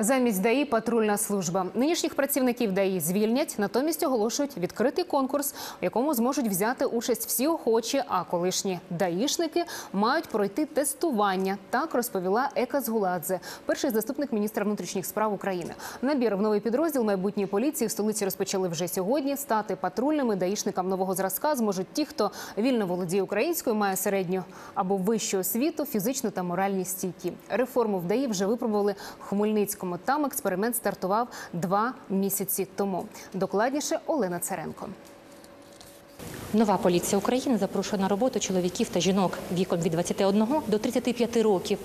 Замість ДАІ патрульна служба. Нинішніх працівників ДАІ звільнять, натомість оголошують відкритий конкурс, у якому зможуть взяти участь всі охочі, а колишні даїшники мають пройти тестування. Так розповіла Ека Згуладзе, перший заступник міністра внутрішніх справ України. Набір в новий підрозділ майбутньої поліції в столиці розпочали вже сьогодні. Стати патрульними даїшникам нового зразка зможуть ті, хто вільно володіє українською, має середню або вищу освіту, фізичну та моральні стійкі. Реформу в ДАІ вже випробували Хмельницькому. Там експеримент стартував два місяці тому. Докладніше Олена Царенко. Нова поліція України запрошує на роботу чоловіків та жінок віком від 21 до 35 років.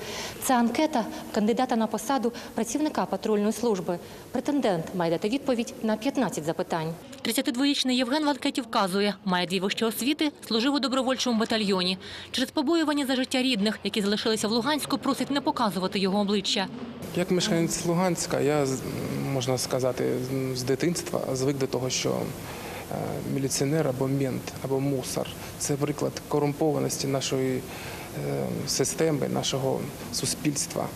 Це анкета кандидата на посаду працівника патрульної служби. Претендент має дати відповідь на 15 запитань. 32-річний Євген в вказує, має дві вищі освіти, служив у добровольчому батальйоні. Через побоювання за життя рідних, які залишилися в Луганську, просить не показувати його обличчя. Як мешканець Луганська, я можна сказати з- з дитинства звик до того, що е, міліціонер або мент, або мусор це приклад корумпованості нашої е, системи, нашого суспільства.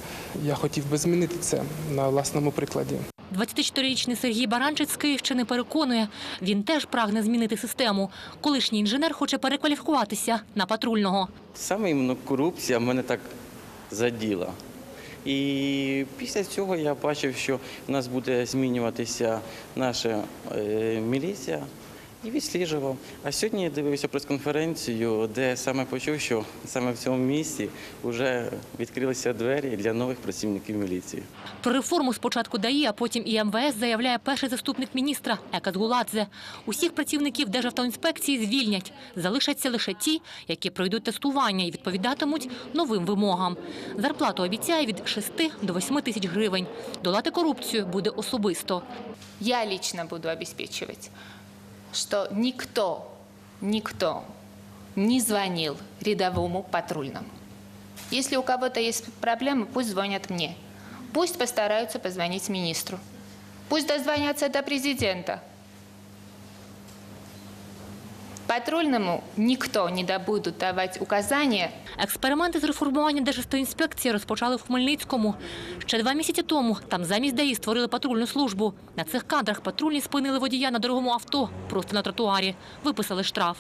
Я хотів би змінити це на власному прикладі. 24-річний Сергій Баранчик з Київщини переконує, він теж прагне змінити систему. Колишній інженер хоче перекваліфікуватися на патрульного. Саме іменно корупція мене так заділа. І після цього я бачив, що в нас буде змінюватися наша е, міліція і відсліджував. А сьогодні я дивився прес-конференцію, де саме почув, що саме в цьому місці вже відкрилися двері для нових працівників міліції. Про реформу спочатку ДАІ, а потім і МВС заявляє перший заступник міністра Екат Гуладзе. Усіх працівників Державтоінспекції звільнять. Залишаться лише ті, які пройдуть тестування і відповідатимуть новим вимогам. Зарплату обіцяє від 6 до 8 тисяч гривень. Долати корупцію буде особисто. я лично буду обеспечивать, что никто, никто не звонил рядовому патрульному. Если у кого-то есть проблемы, пусть звонят мне. Пусть постараются позвонить министру. Пусть дозвонятся до президента. Патрульному ніхто не буде давати указання. Експерименти з реформування Державтоінспекції розпочали в Хмельницькому. Ще два місяці тому там замість ДАІ створили патрульну службу. На цих кадрах патрульні спинили водія на дорогому авто просто на тротуарі. Виписали штраф.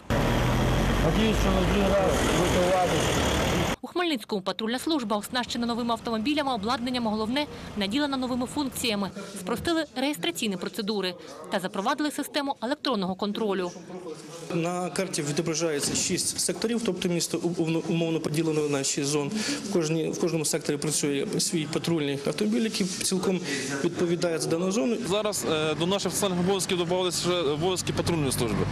Надіюсь, що на другий раз готувати. У Хмельницькому патрульна служба, оснащена новими автомобілями, обладнанням, а головне наділена новими функціями. Спростили реєстраційні процедури та запровадили систему електронного контролю. На карті відображається шість секторів, тобто місто умовно- умовно поділено на шість зон. В, кожній, в кожному секторі працює свій патрульний автомобіль, який цілком відповідає за дану зону. Зараз е, до наших соціальних обов'язків додавалися обов'язки патрульної служби.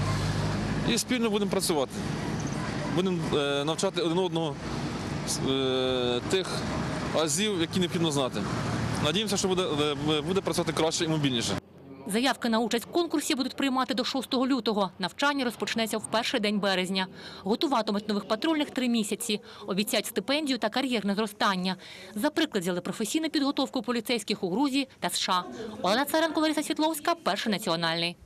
І спільно будемо працювати. Будемо е, навчати один одного тих азів, які необхідно знати. Надіємося, що буде, е, буде працювати краще і мобільніше. Заявки на участь в конкурсі будуть приймати до 6 лютого. Навчання розпочнеться в перший день березня. Готуватимуть нових патрульних три місяці. Обіцяють стипендію та кар'єрне зростання. За приклад взяли професійну підготовку поліцейських у Грузії та США. Олена Царенко, Лариса Світловська, перший національний.